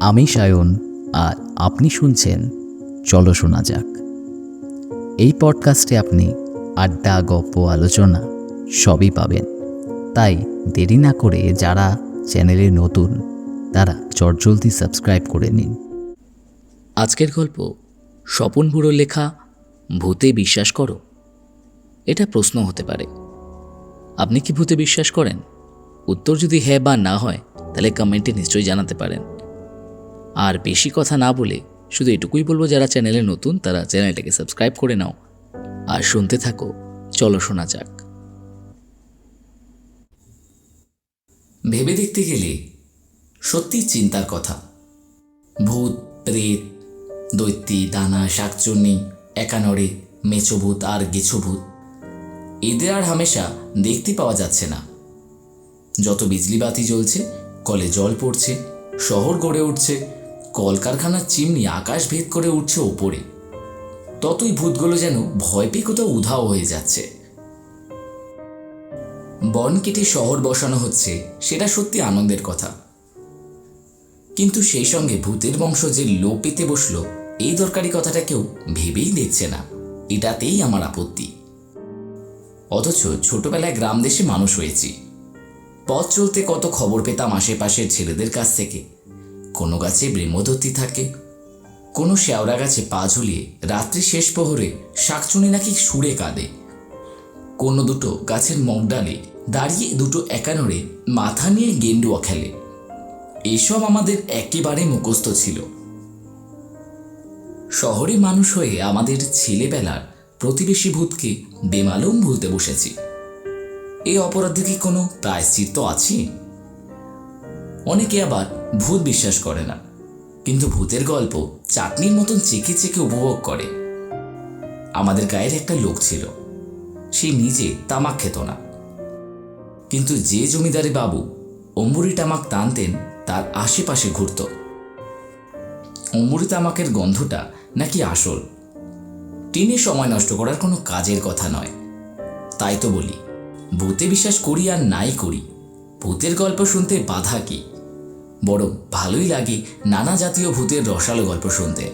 আমি সায়ন, আর আপনি শুনছেন চলো শোনা যাক। এই পডকাস্টে আপনি আড্ডা, গপ্প, আলোচনা সবই পাবেন। তাই দেরি না করে যারা চ্যানেলে নতুন, তারা চটজলদি সাবস্ক্রাইব করে নিন। আজকের গল্প স্বপন বুড়োর লেখা, ভূতে বিশ্বাস করো? এটা প্রশ্ন হতে পারে। আপনি কি ভূতে বিশ্বাস করেন? উত্তর যদি হ্যাঁ বা না হয়, তাহলে কমেন্টে নিশ্চয়ই জানাতে পারেন। আর বেশি কথা না বলে শুধু এটুকুই বলব, যারা চ্যানেলে নতুন, তারা চ্যানেলটাকে সাবস্ক্রাইব করে নাও। আর শুনতে থাকো, চলো শোনা যাক। ভেবে দেখতে গেলে সত্যি চিন্তার কথা। ভূত, প্রেত, দৈত্যী, দানা, শাকচুন্নি, একানড়ে, মেচোভূত আর গেছোভূত, এদের আর হামেশা দেখতে পাওয়া যাচ্ছে না। যত বিজলি বাতি জ্বলছে, কলে জল পড়ছে, শহর গড়ে উঠছে, কলকারখানার চিমনি আকাশ ভেদ করে উঠছে ওপরে। ততই ভূতগুলো যেন ভয় পেয়ে কোথাও উধাও হয়ে যাচ্ছে। বন কেটে শহর বসানো হচ্ছে, সেটা সত্যি আনন্দের কথা। কিন্তু সেই সঙ্গে ভূতের বংশ যে লোপ পেতে বসল, এই দরকারি কথাটা কেউ ভেবেই দেখছে না। এটাতেই আমার আপত্তি। অথচ ছোটবেলায় গ্রাম দেশে মানুষ হয়েছি। পথ চলতে কত খবর পেতাম আশেপাশের ছেলেদের কাছ থেকে। কোনো গাছে ব্রেমদত্তি থাকে, কোনো শেওড়া গাছে পা ঝুলিয়ে রাত্রি শেষ প্রহরে শাকচুনি নাকি সুরে কাঁদে। কোনো দুটো গাছের মগডালে দাঁড়িয়ে দুটো একানরে মাথা নিয়ে গেন্ডুয়া খেলে। এসব আমাদের একেবারে মুখস্থ ছিল। শহরে মানুষ হয়ে আমাদের ছেলেবেলার প্রতিবেশী ভূতকে বেমালুম ভুলতে বসেছি। এই অপরাধে কি কোনো প্রায়শ্চিত্ত আছে? অনেকে আবার ভূত বিশ্বাস করে না, কিন্তু ভূতের গল্প চাটনির মতন চেকে চেকে উপভোগ করে। আমাদের গায়ের একটা লোক ছিল, সে নিজে তামাক খেত না। কিন্তু যে জমিদারি বাবু অম্বুরি তামাক টানতেন, তার আশেপাশে ঘুরত। অম্বুরি তামাকের গন্ধটা নাকি আসল? টিনে সময় নষ্ট করার কোনো কাজের কথা নয়, তাই তো বলি। ভূতে বিশ্বাস করি আর নাই করি। ভূতের গল্প শুনতে বাধা কি? বরং ভালোই লাগে নানা জাতীয় ভূতের রসালো গল্প শুনতে।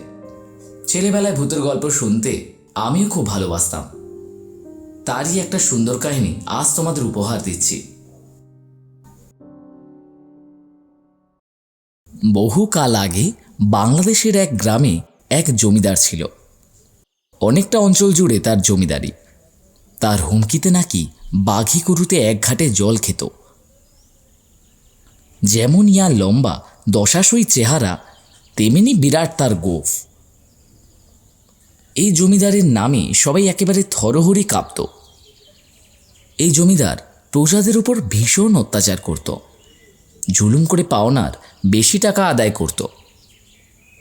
ছেলেবেলায় ভূতের গল্প শুনতে আমিও খুব ভালোবাসতাম। তারই একটা সুন্দর কাহিনী আজ তোমাদের উপহার দিচ্ছি। বহুকাল আগে বাংলাদেশের এক গ্রামে এক জমিদার ছিল। অনেকটা অঞ্চল জুড়ে তার জমিদারি। তার হুমকিতে নাকি বাঘি গরুতে এক ঘাটে জল খেত। যেমন ইয়া লম্বা, দশাশই চেহারা, তেমনি বিরাট তার গোফ। এই জমিদারের নামে সবাই একেবারে থরহরি কাঁপত। এই জমিদার প্রজাদের উপর ভীষণ অত্যাচার করত। জুলুম করে পাওনার বেশি টাকা আদায় করত।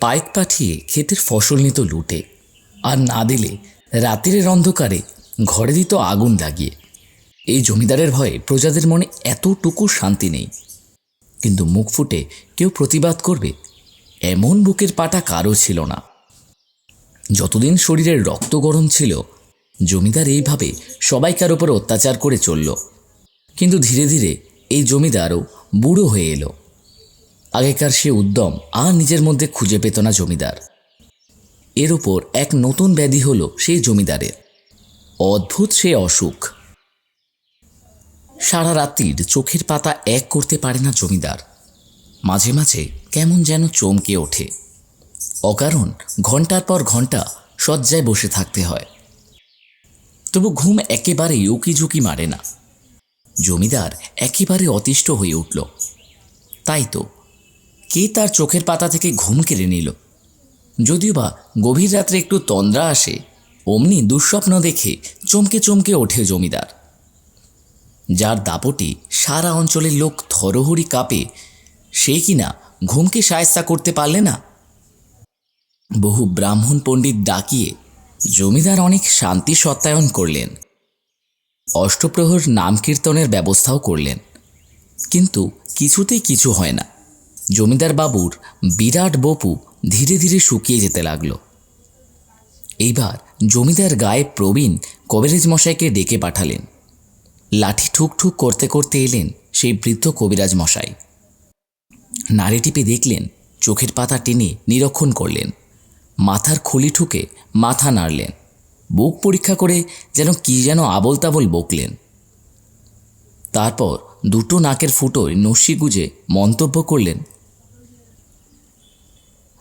পাইক পাঠিয়ে ক্ষেতের ফসল নিত লুটে, আর না দিলে রাতের অন্ধকারে ঘরে দিত আগুন লাগিয়ে। এই জমিদারের ভয়ে প্রজাদের মনে এতটুকু শান্তি নেই। কিন্তু মুখ ফুটে কেউ প্রতিবাদ করবে, এমন বুকের পাটা কারও ছিল না। যতদিন শরীরের রক্ত গরম ছিল, জমিদার এইভাবে সবাইকার ওপর অত্যাচার করে চলল। কিন্তু ধীরে ধীরে এই জমিদারও বুড়ো হয়ে এলো। আগেকার সে উদ্যম আর নিজের মধ্যে খুঁজে পেত না জমিদার। এর ওপর এক নতুন ব্যাধি হলো সেই জমিদারের। অদ্ভুত সে অসুখ। সারা রাত্রির চোখের পাতা এক করতে পারে না জমিদার। মাঝে মাঝে কেমন যেন চমকে ওঠে। অকারণ ঘণ্টার পর ঘণ্টা শয্যায় বসে থাকতে হয়। তবু ঘুম একেবারেই উকি ঝুঁকি মারে না। জমিদার একেবারে অতিষ্ঠ হয়ে উঠল। তাই তো, কে তার চোখের পাতা থেকে ঘুম কেড়ে নিল? যদিও বা গভীর রাত্রে একটু তন্দ্রা আসে অমনি দুঃস্বপ্ন দেখে চমকে চমকে ওঠে জমিদার। যার দাপটে সারা অঞ্চলের লোক থরহরি কাঁপে, সে কিনা ঘুমকে সায়স্তা করতে পারলে না? বহু ব্রাহ্মণ পণ্ডিত ডাকিয়ে জমিদার অনেক শান্তি সত্যায়ন করলেন। অষ্টপ্রহর নাম কীর্তনের ব্যবস্থাও করলেন। কিন্তু কিছুতেই কিছু হয় না। জমিদার বাবুর বিরাট বপু ধীরে ধীরে শুকিয়ে যেতে লাগল। এইবার জমিদার গায়ে প্রবীণ কবিরাজ মশাইকে ডেকে পাঠালেন। লাঠি ঠুক ঠুক করতে করতে এলেন সেই বৃদ্ধ কবিরাজ মশাই। নাড়ি টিপে দেখলেন, চোখের পাতা টেনে নিরীক্ষণ করলেন। মাথার খুলি ঠুকে মাথা নাড়লেন। বুক পরীক্ষা করে যেন কি যেন আবল তাবল বকলেন। তারপর দুটো নাকের ফুটোয় নস্যি গুজে মন্তব্য করলেন,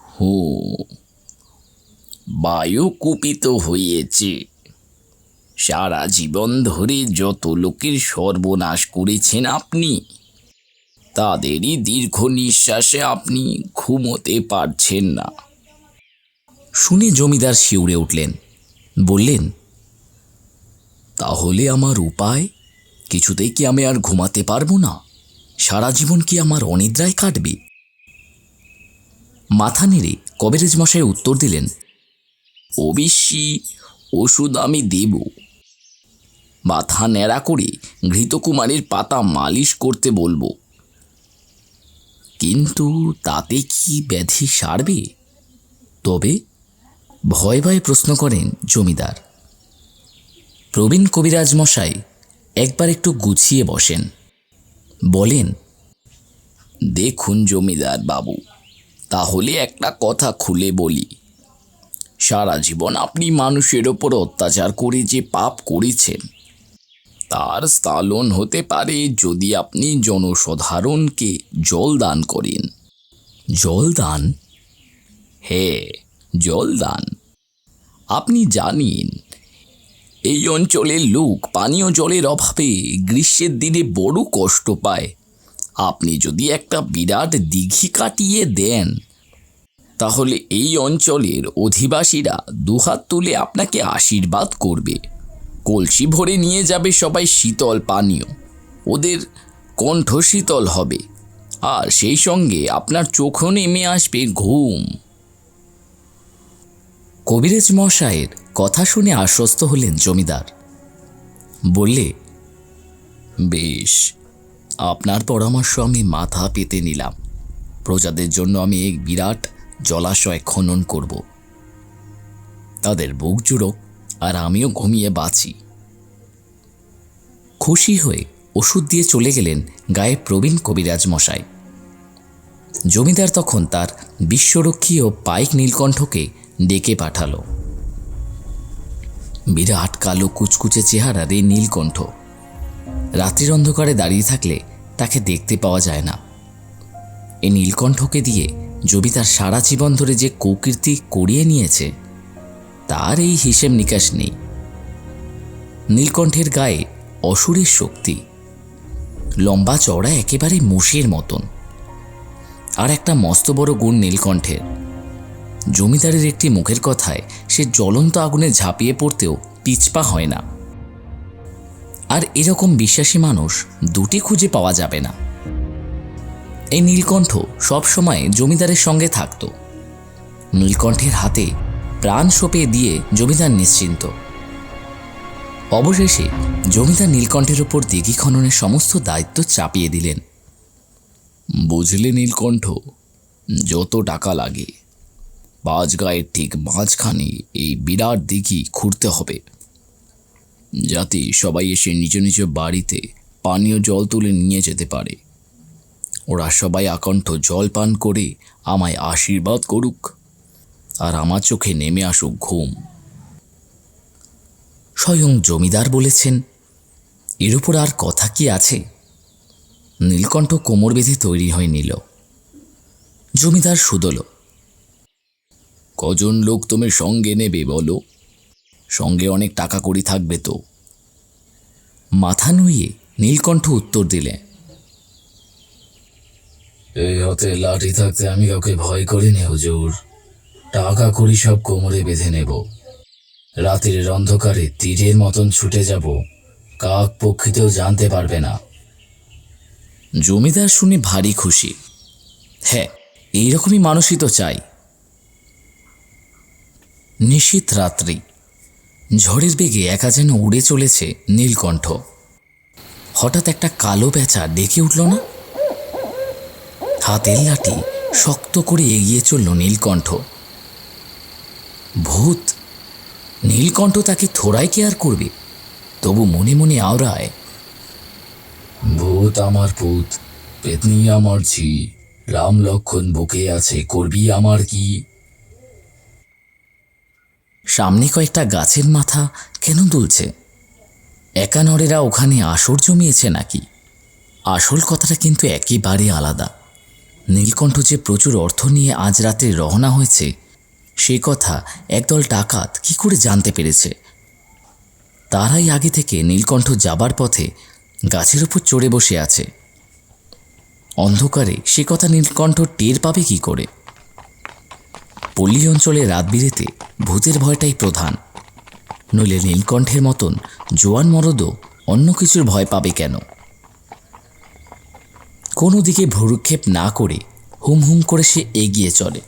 হো বায়ু কুপিত হয়েছে। সারা জীবন ধরে যত লোকের সর্বনাশ করেছেন আপনি, তাদেরই দীর্ঘ নিঃশ্বাসে আপনি ঘুমোতে পারছেন না। শুনে জমিদার শিউরে উঠলেন। বললেন, তাহলে আমার উপায়? কিছুতেই কি আমি আর ঘুমাতে পারব না? সারা জীবন কি আমার অনিদ্রায় কাটবে? মাথা নেড়ে কবিরাজ মশাই উত্তর দিলেন অবশ্যই ওষুধ আমি দেব। মাথা ন্যাড়া করে ঘৃতকুমারীর পাতা মালিশ করতে বলব। কিন্তু তাতে কি ব্যাধি সারবে? তবে ভয় ভয়ে প্রশ্ন করেন জমিদার। প্রবীণ কবিরাজ মশাই একবার একটু গুছিয়ে বসেন। বলেন, দেখুন জমিদার বাবু, তাহলে একটা কথা খুলে বলি। সারা জীবন আপনি মানুষের ওপর অত্যাচার করে যে পাপ করেছেন, তার স্থালন হতে পারে যদি আপনি জনসাধারণকে জল দান করেন। জল দান? হ্যাঁ জল দান। আপনি জানেন, এই অঞ্চলের লোক পানীয় জলের অভাবে গ্রীষ্মের দিনে বড় কষ্ট পায়। আপনি যদি একটা বিরাট দিঘি কাটিয়ে দেন তাহলে এই অঞ্চলের অধিবাসীরা দুহাত তুলে আপনাকে আশীর্বাদ করবে। কলসি ভরে নিয়ে যাবে সবাই শীতল পানীয়। ওদের কণ্ঠ শীতল হবে। আর সেই সঙ্গে আপনার চোখও নেমে আসবে ঘুম। কবিরাজ মশায়ের কথা শুনে আশ্বস্ত হলেন জমিদার। বললে, বেশ, আপনার পরামর্শ আমি মাথা পেতে নিলাম। প্রজাদের জন্য আমি এক বিরাট জলাশয় খনন করব। তাদের বুক জুড়োক আর আমিও ঘুমিয়ে বাঁচি। খুশি হয়ে ওষুধ দিয়ে চলে গেলেন গায়ে প্রবীণ কবিরাজ মশাই। জমিদার তখন তার বিশ্বরক্ষী ও পাইক নীলকণ্ঠকে ডেকে পাঠালো। বিরাট কালো কুচকুচে চেহারার এই নীলকণ্ঠ। রাত্রির অন্ধকারে দাঁড়িয়ে থাকলে তাকে দেখতে পাওয়া যায় না। এই নীলকণ্ঠকে দিয়ে জমিদার সারা জীবন ধরে যে কুকীর্তি করিয়ে নিয়েছে, তার এই হিসেব নিকাশ নেই। নীলকণ্ঠের গায়ে অসুরের শক্তি, লম্বা চওড়া একেবারে মোষের মতন। আর একটা মস্ত বড় গুণ নীলকণ্ঠের, জমিদারের একটি মুখের কথায় সে জ্বলন্ত আগুনে ঝাঁপিয়ে পড়তেও পিছপা হয় না। আর এরকম বিশ্বাসী মানুষ দুটি খুঁজে পাওয়া যাবে না। এই নীলকণ্ঠ সবসময় জমিদারের সঙ্গে থাকত। নীলকণ্ঠের হাতে প্রাণ সঁপে দিয়ে জমিদার নিশ্চিন্ত। অবশেষে জমিদার নীলকণ্ঠের ওপর দিঘি খননের সমস্ত দায়িত্ব চাপিয়ে দিলেন। বুঝলে নীলকণ্ঠ, যত টাকা লাগে বাজগায়ের ঠিক মাঝখানে এই বিরাট দিঘি খুঁড়তে হবে। যাতে সবাই এসে নিজ নিজ বাড়িতে পানীয় জল তুলে নিয়ে যেতে পারে। ওরা সবাই আকণ্ঠ জল পান করে আমায় আশীর্বাদ করুক আর আমার চোখে নেমে আসুক ঘুম। স্বয়ং জমিদার বলেছেন, এর উপর আর কথা কি আছে? নীলকণ্ঠ কোমর বেঁধে তৈরি হয়ে নিল। জমিদার শুধল, কজন লোক তুমি সঙ্গে নেবে বলো? সঙ্গে অনেক টাকা করি থাকবে তো? মাথা নুইয়ে নীলকণ্ঠ উত্তর দিলে এই হতে লাঠি থাকতে আমি কাউকে ভয় করিনি, হুজুর। টাকা করি সব কোমরে বেঁধে নেব। রাতের অন্ধকারে তীরের মতন ছুটে যাব, কাক পক্ষীতেও জানতে পারবে না। জমিদার শুনে ভারী খুশি। হ্যাঁ এইরকমই মানুষই তো চাই। নিশীত রাত্রি। ঝড়ের বেগে একা যেন উড়ে চলেছে নীলকণ্ঠ। হঠাৎ একটা কালো পেঁচা ডেকে উঠল না? হাতের লাঠি শক্ত করে এগিয়ে চলল নীলকণ্ঠ। ভূত, নীলকণ্ঠ তাকে থোড়াই কেয়ার করবে? তবু মনে মনে আওড়ায়, ভূত আমার পুত, পেতনি আমার ঝি রাম লক্ষণ বুকে আছে, করবি আমার কি? সামনে কয়েকটা গাছের মাথা কেন দুলছে? একানরেরা ওখানে আসর জমিয়েছে নাকি? আসল কথাটা কিন্তু একেবারে আলাদা। নীলকণ্ঠ যে প্রচুর অর্থ নিয়ে আজ রাতে রওনা হয়েছে, সে কথা একদল ডাকাত কি করে জানতে পেরেছে? তারাই আগে থেকে নীলকণ্ঠ যাবার পথে গাছের উপর চড়ে বসে আছে। অন্ধকারে সে কথা নীলকণ্ঠ টের পাবে কি করে? পল্লী অঞ্চলে রাত বিরেতে ভূতের ভয়টাই প্রধান। নইলে নীলকণ্ঠের মতন জোয়ান মরদও অন্য কিছুর ভয় পাবে কেন? কোনো দিকে ভ্রুক্ষেপ না করে হুম হুম করে সে এগিয়ে চলে।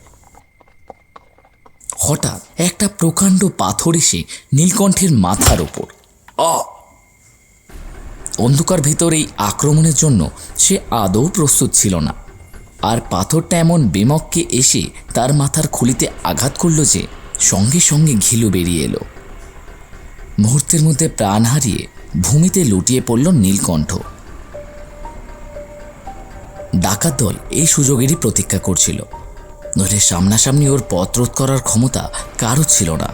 হঠাৎ একটা প্রকাণ্ড পাথর এসে নীলকণ্ঠের মাথার ওপর। আ! অন্ধকার ভিতর এই আক্রমণের জন্য সে আদৌ প্রস্তুত ছিল না। আর পাথরটা এমন বেমককে এসে তার মাথার খুলিতে আঘাত করল যে সঙ্গে সঙ্গে ঘিলু বেরিয়ে এলো। মুহূর্তের মধ্যে প্রাণ হারিয়ে ভূমিতে লুটিয়ে পড়ল নীলকণ্ঠ। ডাকাত দল এই সুযোগেরই প্রতীক্ষা করছিল। নইলে সামনাসামনি ওর পথ রোধ করার ক্ষমতা কারও ছিল না।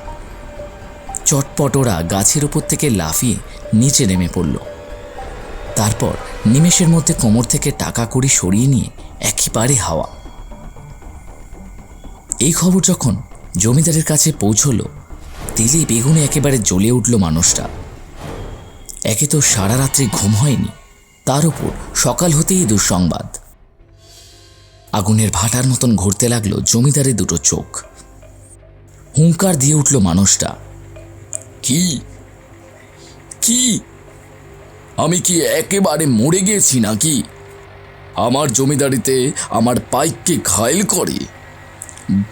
চটপট ওরা গাছের ওপর থেকে লাফিয়ে নিচে নেমে পড়ল। তারপর নিমেষের মধ্যে কোমর থেকে টাকা কড়ি সরিয়ে নিয়ে একেবারে হাওয়া। এই খবর যখন জমিদারের কাছে পৌঁছলো তেলে বেগুনে একেবারে জ্বলে উঠল মানুষটা। একে তো সারা রাত্রি ঘুম হয়নি, তার উপর সকাল হতেই দুঃসংবাদ। আগুনের ভাটার মতন ঘুরতে লাগল জমিদারের দুটো চোখ। হুঙ্কার দিয়ে উঠল মানুষটা। কি? কি? আমি কি একেবারে মরে গেছি নাকি? আমার জমিদারিতে আমার পাইককে ঘায়েল করে।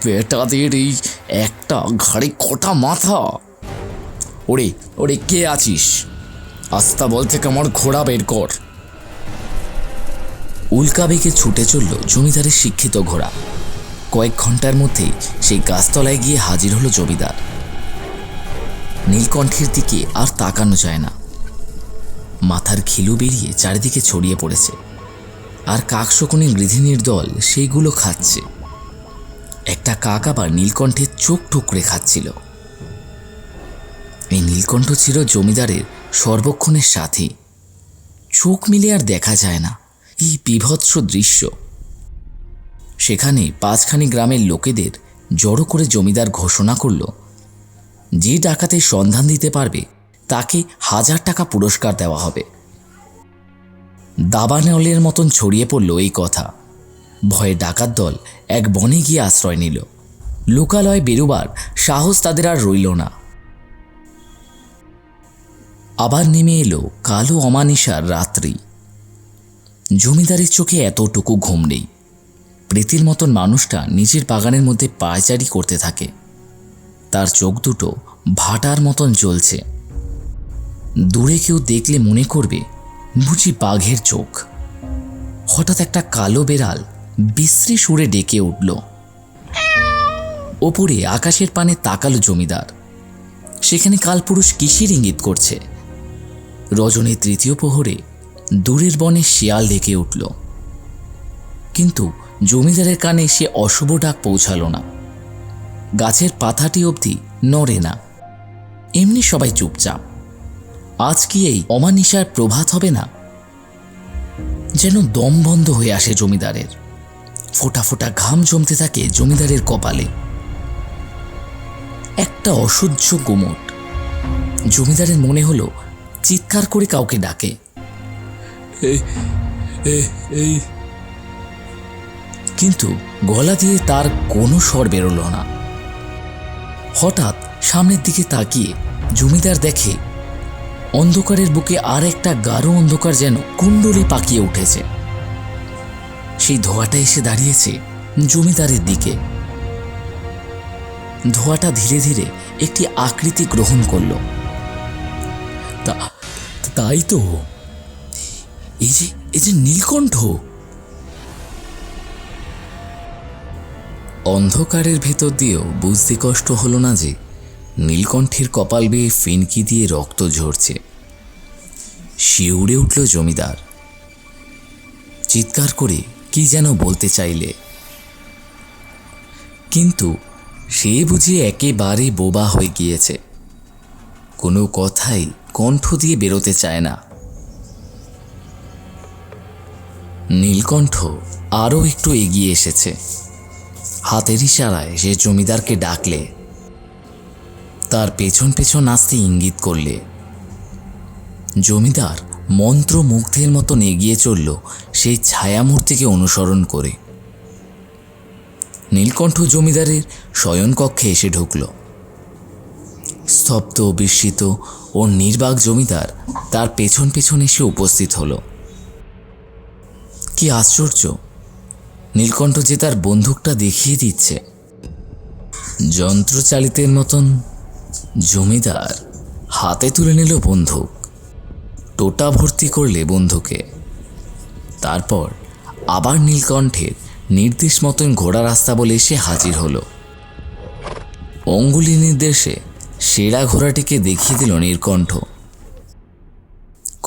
বেটাদের এই একটা ঘাড়ে কটা মাথা। ওরে ওরে, কে আছিস? আস্তা বল থেকে আমার ঘোড়া বের কর। উল্কা বেগে ছুটে চলল জমিদারের শিক্ষিত ঘোড়া। কয়েক ঘণ্টার মধ্যেই সেই গাছতলায় গিয়ে হাজির হলো জমিদার। নীলকণ্ঠের দিকে আর তাকানো যায় না। মাথার খিলু বেরিয়ে চারিদিকে ছড়িয়ে পড়েছে। আর কাকশকুনি গৃধিনীর দল সেইগুলো খাচ্ছে। একটা কাক আবার নীলকণ্ঠের চোখ টুকরে খাচ্ছিল। এই নীলকণ্ঠ ছিল জমিদারের সর্বক্ষণের সাথী। চোখ মিলে আর দেখা যায় না। এই বিভৎস দৃশ্য। সেখানে পাঁচখানি গ্রামের লোকেদের জড়ো করে জমিদার ঘোষণা করল, যে ডাকাতের সন্ধান দিতে পারবে, তাকে হাজার টাকা পুরস্কার দেওয়া হবে। দাবানলের মতন ছড়িয়ে পড়ল এই কথা। ভয়ে ডাকাত দল এক বনে গিয়ে আশ্রয় নিল। লোকালয় বেরোবার সাহস তাদের আর রইল না। আবার নেমে এলো কালো অমানিসার রাত্রি। জমিদারের চোখে এতটুকু ঘুম নেই। প্রীতির মতন মানুষটা নিজের বাগানের মধ্যে পায়চারি করতে থাকে। তার চোখ দুটো ভাটার মতন জ্বলছে। দূরে কেউ দেখলে মনে করবে, বুঝি বাঘের চোখ। হঠাৎ একটা কালো বেড়াল বিশ্রী সুরে ডেকে উঠল। ওপরে আকাশের পানে তাকালো জমিদার। সেখানে কালপুরুষ কিসের ইঙ্গিত করছে? রজনীর তৃতীয় প্রহরে দূরের বনে শিয়াল ডেকে উঠল। কিন্তু জমিদারের কানে সে অশুভ ডাক পৌঁছালো না। গাছের পাতাটি অবধি নড়ে না। এমনি সবাই চুপচাপ। আজ কি এই অমানিসার প্রভাত হবে না? যেন দম বন্ধ হয়ে আসে জমিদারের। ফোটা ফোটা ঘাম জমতে থাকে জমিদারের কপালে। একটা অসহ্য গোমট। জমিদারের মনে হলো, চিৎকার করে কাউকে ডাকে। কিন্তু গলা দিয়ে তার কোনো স্বর বেরোলো না। হঠাৎ সামনের দিকে তাকিয়ে জমিদার দেখে অন্ধকারের বুকে আর একটা গাঢ় অন্ধকার যেন কুণ্ডলে পাকিয়ে উঠেছে। সেই ধোঁয়াটা এসে দাঁড়িয়েছে জমিদারের দিকে। ধোঁয়াটা ধীরে ধীরে একটি আকৃতি গ্রহণ করল। তাই তো। এই যে এই যে নীলকণ্ঠ। অন্ধকারের ভেতর দিয়েও বুঝতে কষ্ট হলো না যে নীলকণ্ঠের কপাল বেয়ে ফিনকি দিয়ে রক্ত ঝরছে। শিউরে উঠল জমিদার। চিৎকার করে কি যেন বলতে চাইলে। কিন্তু সে বুঝি একেবারে বোবা হয়ে গিয়েছে। কোনো কথাই কণ্ঠ দিয়ে বেরোতে চায় না। নীলকণ্ঠ আরও একটু এগিয়ে এসেছে। হাতের ইশারায় সে জমিদারকে ডাকলে। তার পেছন পেছন আসতে ইঙ্গিত করলে। জমিদার মন্ত্রমুগ্ধের মতন এগিয়ে চলল সেই ছায়ামূর্তিকে অনুসরণ করে। নীলকণ্ঠ জমিদারের শয়নকক্ষে এসে ঢুকল। স্তব্ধ, বিস্মিত ও নির্বাক জমিদার তার পেছন পেছন এসে উপস্থিত হলো। কি আশ্চর্য। নীলকণ্ঠ যে তার বন্দুকটা দেখিয়ে দিচ্ছে। যন্ত্রচালিতের মতন জমিদার হাতে তুলে নিল বন্দুক। টোটা ভর্তি করলে বন্ধুকে তারপর আবার নীলকণ্ঠের নির্দেশ মতন ঘোড়া রাস্তা বলে এসে হাজির হলো। অঙ্গুলি নির্দেশে সেরা ঘোড়াটিকে দেখিয়ে দিল নীলকণ্ঠ।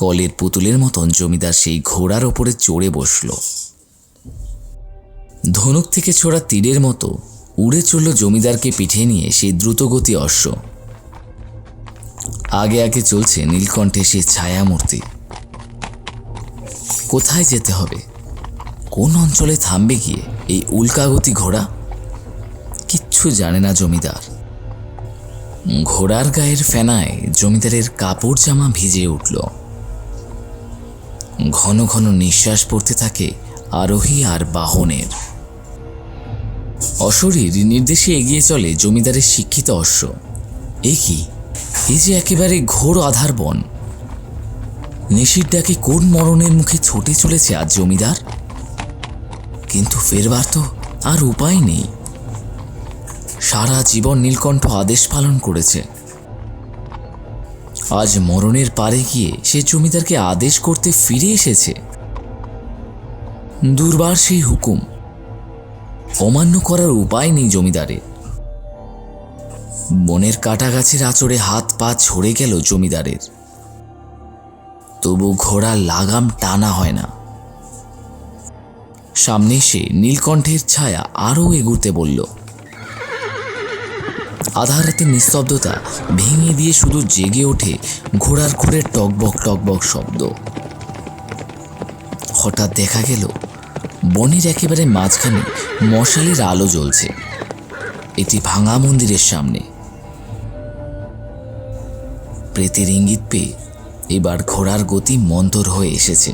কলের পুতুলের মতন জমিদার সেই ঘোড়ার ওপরে চড়ে বসল। ধনুক থেকে ছোড়া তীরের মতো উড়ে চলল জমিদারকে পিঠে নিয়ে সেই দ্রুতগতি অশ্ব। আগে আগে চলছে নীলকণ্ঠে সে ছায়ামূর্তি। কোথায় যেতে হবে? কোন অঞ্চলে থামবে গিয়ে এই উল্কাগতি ঘোড়া? কিচ্ছু জানে না জমিদার। ঘোড়ার গায়ের ফেনায় জমিদারের কাপড় জামা ভিজে উঠল। ঘন ঘন নিঃশ্বাস পড়তে থাকে আরোহী আর বাহনের। অশরীর নির্দেশে এগিয়ে চলে জমিদারের শিক্ষিত অশ্ব। এ কি? এ যে একেবারে ঘোর আধার বন। নিশির ডাকে কোন মরণের মুখে ছুটে চলেছে আজ জমিদার? কিন্তু ফেরবার তো আর উপায় নেই। সারা জীবন নীলকণ্ঠ আদেশ পালন করেছে। আজ মরণের পারে গিয়ে সে জমিদারকে আদেশ করতে ফিরে এসেছে। দুর্বার সেই হুকুম। অমান্য করার উপায় নেই জমিদারের। বনের কাটা গাছের আচরে হাত পা ছড়ে গেল জমিদারের। তবু ঘোড়ার লাগাম টানা হয় না। সামনে এসে নীলকণ্ঠের ছায়া আরও এগুতে বলল আধা রাতের নিস্তব্ধতা ভেঙে দিয়ে শুধু জেগে ওঠে ঘোড়ার খুঁড়ের টকবক টকবক শব্দ। হঠাৎ দেখা গেল, বনের একেবারে মাঝখানে মশালের আলো জ্বলছে। এটি ভাঙা মন্দিরের সামনে। প্রেতের ইঙ্গিত পেয়ে এবার ঘোড়ার গতি মন্তর হয়ে এসেছে।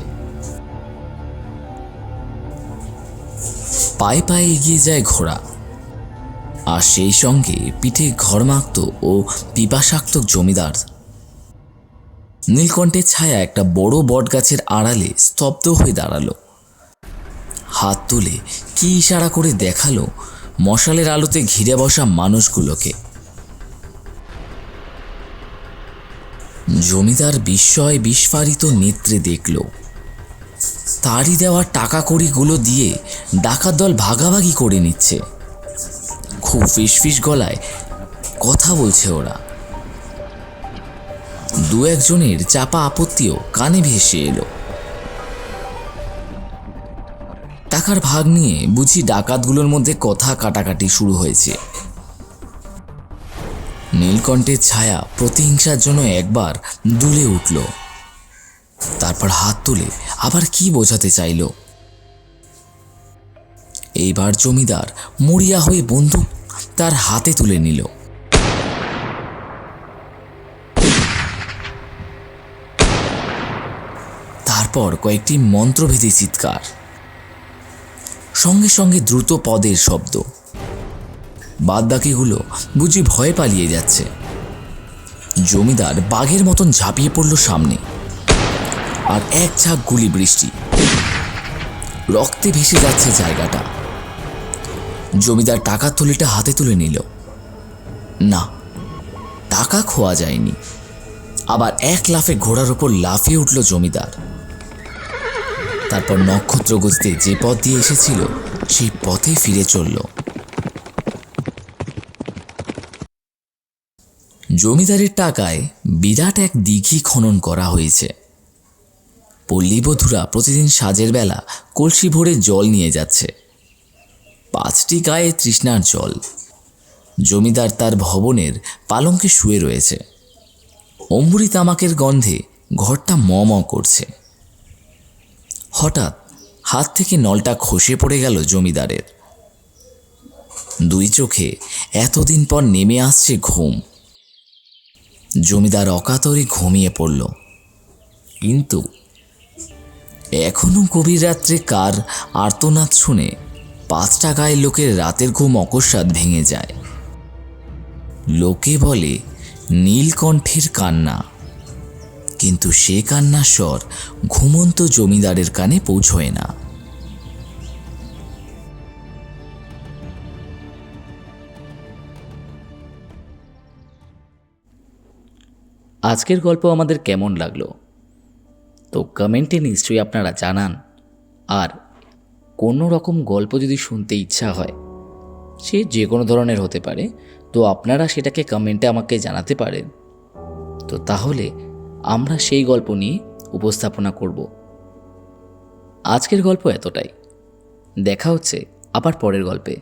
পায়ে পায়ে এগিয়ে যায় ঘোড়া। আর সেই সঙ্গে পিঠে ঘরমাক্ত ও পিপাসাক্ত জমিদার। নীলকণ্ঠের ছায়া একটা বড় বটগাছের আড়ালে স্তব্ধ হয়ে দাঁড়াল। হাত তুলে কি ইশারা করে দেখাল মশালের আলোতে ঘিরে বসা মানুষগুলোকে। জমিদার বিস্ময় বিস্ফারিত নেত্রে দেখল। তারই দেওয়া টাকা কড়িগুলো দিয়ে ডাকাত দল ভাগাভাগি করে নিচ্ছে। খুব ফিসফিস গলায় কথা বলছে ওরা। দু একজনের চাপা আপত্তিও কানে ভেসে এলো। টাকার ভাগ নিয়ে বুঝি ডাকাতগুলোর মধ্যে কথা কাটাকাটি শুরু হয়েছে। নীলকণ্ঠের ছায়া প্রতিহিংসার জন্য একবার দুলে উঠল। তারপর হাত তুলে আবার কি বোঝাতে চাইল? এইবার জমিদার মরিয়া হয়ে বন্দুক তার হাতে তুলে নিল। তারপর কয়েকটি মন্ত্রভেদী চিৎকার। সঙ্গে সঙ্গে দ্রুত পদের শব্দ। বাদবাকিগুলো বুঝি ভয়ে পালিয়ে যাচ্ছে। জমিদার বাঘের মতন ঝাঁপিয়ে পড়ল সামনে। আর এক ঝাঁক গুলি বৃষ্টি। রক্তে ভেসে যাচ্ছে জায়গাটা। জমিদার টাকার থলিটা হাতে তুলে নিল। না, টাকা খোয়া যায়নি। আবার এক লাফে ঘোড়ার ওপর লাফিয়ে উঠল জমিদার। তারপর নক্ষত্র গতিতে যে পথ দিয়ে এসেছিল, সেই পথে ফিরে চলল। জমিদারের টাকায় বিরাট এক দিঘি খনন করা হয়েছে। পল্লীবধূরা প্রতিদিন সাজের বেলা কলসি ভরে জল নিয়ে যাচ্ছে। গায়ে তৃষ্ণার জল। জমিদার তার ভবনের পালঙ্কে শুয়ে রয়েছে। অম্বুরি তামাকের গন্ধে ঘরটা ম ম করছে। হঠাৎ হাত থেকে নলটা খসে পড়ে গেল জমিদারের। দুই চোখে এতদিন পর নেমে আসছে ঘুম। জমিদার অকাতরে ঘুমিয়ে পড়ল। কিন্তু এখনও গভীর রাত্রে কার আর্তনাদ শুনে পাঁচটা গায়ের লোকের রাতের ঘুম অকস্মাৎ ভেঙে যায়। লোকে বলে, নীলকণ্ঠের কান্না। কিন্তু সে কান্নার স্বর ঘুমন্ত জমিদারের কানে পৌঁছয় না। আজকের গল্প আমাদের কেমন লাগল? তো কমেন্টে নিশ্চয়ই আপনারা জানান। আর কোনো রকম গল্প যদি শুনতে ইচ্ছা হয়, সে যে কোনো ধরনের হতে পারে, তো আপনারা সেটাকে কমেন্টে আমাকে জানাতে পারেন। তো তাহলে আমরা সেই গল্প নিয়ে উপস্থাপনা করব। আজকের গল্প এতটাই। দেখা হচ্ছে আবার পরের গল্পে।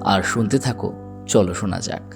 আর শুনতে থাকো, চলো শোনা যাক।